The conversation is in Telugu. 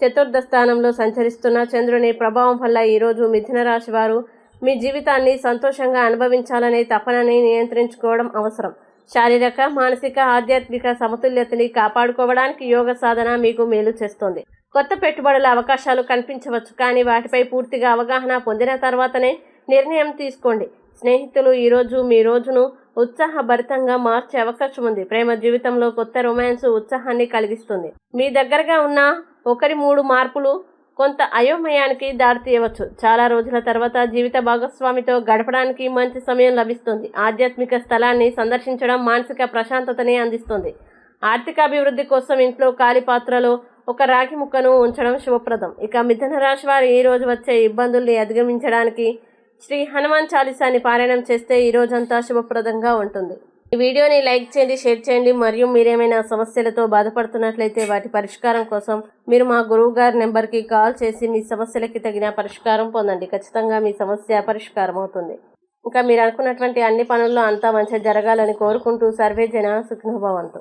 చతుర్థ స్థానంలో సంచరిస్తున్న చంద్రుని ప్రభావం వల్ల ఈరోజు మిథున రాశి వారు మీ జీవితాన్ని సంతోషంగా అనుభవించాలనే తపనని నియంత్రించుకోవడం అవసరం. శారీరక మానసిక ఆధ్యాత్మిక సమతుల్యతని కాపాడుకోవడానికి యోగ సాధన మీకు మేలు చేస్తుంది. కొత్త పెట్టుబడుల అవకాశాలు కనిపించవచ్చు కానీ వాటిపై పూర్తిగా అవగాహన పొందిన తర్వాతనే నిర్ణయం తీసుకోండి. స్నేహితులు ఈరోజు మీ రోజును ఉత్సాహభరితంగా మార్చే అవకాశం ఉంది. ప్రేమ జీవితంలో కొత్త రొమాన్స్ ఉత్సాహాన్ని కలిగిస్తుంది. మీ దగ్గరగా ఉన్న ఒకరి మూడు మార్పులు కొంత అయోమయానికి దారితీయవచ్చు. చాలా రోజుల తర్వాత జీవిత భాగస్వామితో గడపడానికి మంచి సమయం లభిస్తుంది. ఆధ్యాత్మిక స్థలాన్ని సందర్శించడం మానసిక ప్రశాంతతని అందిస్తుంది. ఆర్థిక అభివృద్ధి కోసం ఇంట్లో ఖాళీ పాత్రలో ఒక రాగి ముక్కను ఉంచడం శుభప్రదం. ఇక మిథున రాశి వారు ఈ రోజు వచ్చే ఇబ్బందుల్ని అధిగమించడానికి శ్రీ హనుమాన్ చాలీసాని పారాయణం చేస్తే ఈ రోజంతా శుభప్రదంగా ఉంటుంది. ఈ వీడియోని లైక్ చేయండి షేర్ చేయండి. మరియు మీరేమైనా సమస్యలతో బాధపడుతున్నట్లయితే వాటి పరిష్కారం కోసం మీరు మా గురువు గారి నెంబర్కి కాల్ చేసి మీ సమస్యలకి తగిన పరిష్కారం పొందండి. ఖచ్చితంగా మీ సమస్య పరిష్కారం అవుతుంది. ఇంకా మీరు అనుకున్నటువంటి అన్ని పనుల్లో అంతా మంచిగా జరగాలని కోరుకుంటూ సర్వే జన సుఖనుభవంతు.